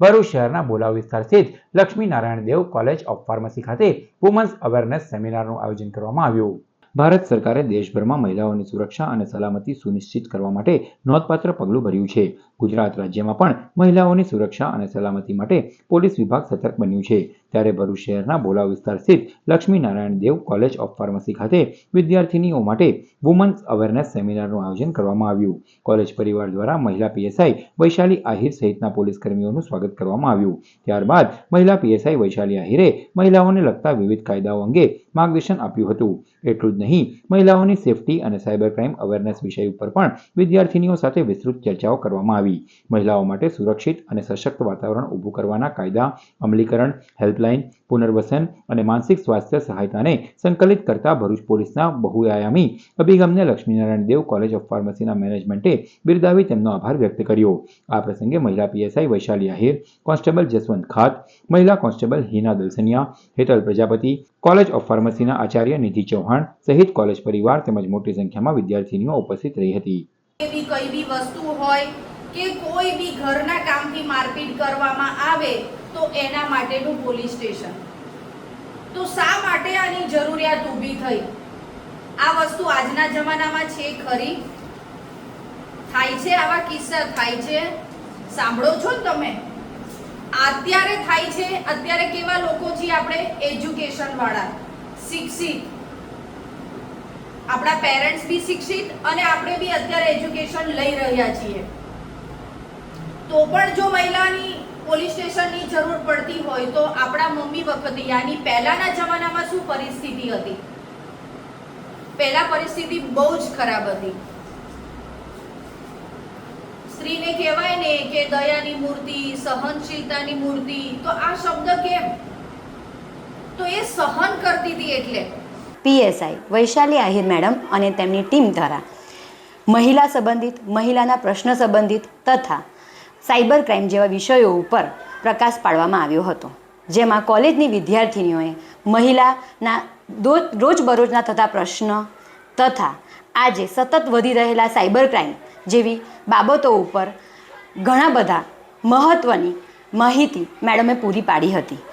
ભરૂચ શહેરના બોલાવ વિસ્તાર સ્થિત Lakshminarayan Dev college of pharmacy ખાતે વુમન્સ અવેરનેસ સેમિનારનું આયોજન કરવામાં આવ્યું. ભારત સરકારે દેશભરમાં મહિલાઓની સુરક્ષા અને સલામતી સુનિશ્ચિત કરવા માટે નોંધપાત્ર પગલું ભર્યું છે. ગુજરાત રાજ્યમાં પણ મહિલાઓની સુરક્ષા અને સલામતી માટે પોલીસ વિભાગ સતર્ક બન્યું છે. ત્યારે ભરૂચ શહેરના બોલા વિસ્તાર સ્થિત Lakshminarayan Dev college of pharmacy ખાતે વિદ્યાર્થીનીઓ માટે વુમન્સ અવેરનેસ સેમિનારનું આયોજન કરવામાં આવ્યું. કોલેજ પરિવાર દ્વારા મહિલા પીએસઆઈ વૈશાલી આહિર સહિતના પોલીસ કર્મીઓનું સ્વાગત કરવામાં આવ્યું. ત્યારબાદ મહિલા પીએસઆઈ વૈશાલી આહિરે મહિલાઓને લગતા વિવિધ કાયદાઓ અંગે માર્ગદર્શન આપ્યું હતું. એટલું જ નહીં, મહિલાઓની સેફટી અને સાયબર ક્રાઇમ અવેરનેસ વિષય ઉપર પણ વિદ્યાર્થીનીઓ સાથે વિસ્તૃત ચર્ચાઓ કરવામાં આવી. મહિલાઓ માટે સુરક્ષિત અને સશક્ત વાતાવરણ ઊભું કરવાના કાયદા, અમલીકરણ હેલ્પલાઇન પુનર્વસન અને માનસિક સ્વાસ્થ્ય સહાયતાને સંકલિત કરતા ભરૂચ પોલીસના બહુઆયામી અભિગમને લક્ષ્મીનારાયણ દેવ કોલેજ ઓફ ફાર્મસીના મેનેજમેન્ટે બિરદાવી તેમનો આભાર વ્યક્ત કર્યો. આ પ્રસંગે મહિલા પીએસઆઈ વૈશાલી આહિર, કોન્સ્ટેબલ જસવંત ખાત, મહિલા constable Hina Dalsaniya, Hetal Prajapati, college of ફાર્મસીના આચાર્ય નિધિ ચૌહાણ સહિત કોલેજ પરિવાર તેમજ મોટી સંખ્યામાં વિદ્યાર્થીનીઓ ઉપસ્થિત રહી હતી. કઈ બી વસ્તુ હોય કે કોઈ બી ઘરના કામથી મારપીટ કરવામાં આવે તો એના માટેનું પોલીસ સ્ટેશન. તો શા માટે આની જરૂરિયાત ઊભી થઈ? આ વસ્તુ આજના જમાનામાં છે ખરી? થાય છે આવા કિસ્સા, થાય છે? સાંભળો છો તમે? અત્યારે થાય છે, અત્યારે કેવા લોકો છીએ આપણે? એજ્યુકેશન વાળા, શિક્ષિત. આપણા પેરેન્ટ્સ બી શિક્ષિત અને આપણે બી અત્યારે એજ્યુકેશન લઈ રહ્યા છીએ. તો પણ જો મહિલાની પોલીસ સ્ટેશનની જરૂર પડતી હોય તો આપણા મમ્મી વખતે, યાની પહેલાના જમાનામાં શું પરિસ્થિતિ હતી? પહેલા પરિસ્થિતિ બહુ જ ખરાબ હતી. સ્ત્રીને કહેવાય ને કે દયાની મૂર્તિ, સહનશીલતાની મૂર્તિ, તો આ શબ્દ કેમ? તો એ સહન કરતી હતી એટલે. પીએસઆઈ વૈશાલી આહિર મેડમ અને તેમની ટીમ દ્વારા મહિલા સંબંધિત, મહિલાના પ્રશ્ન સંબંધિત તથા સાયબર ક્રાઇમ જેવા વિષયો ઉપર પ્રકાશ પાડવામાં આવ્યો હતો, જેમાં કોલેજની વિદ્યાર્થીનીઓએ મહિલાના રોજબરોજના થતા પ્રશ્ન તથા આજે સતત વધી રહેલા સાયબર ક્રાઇમ જેવી બાબતો ઉપર ઘણા બધા મહત્ત્વની માહિતી મેડમે પૂરી પાડી હતી.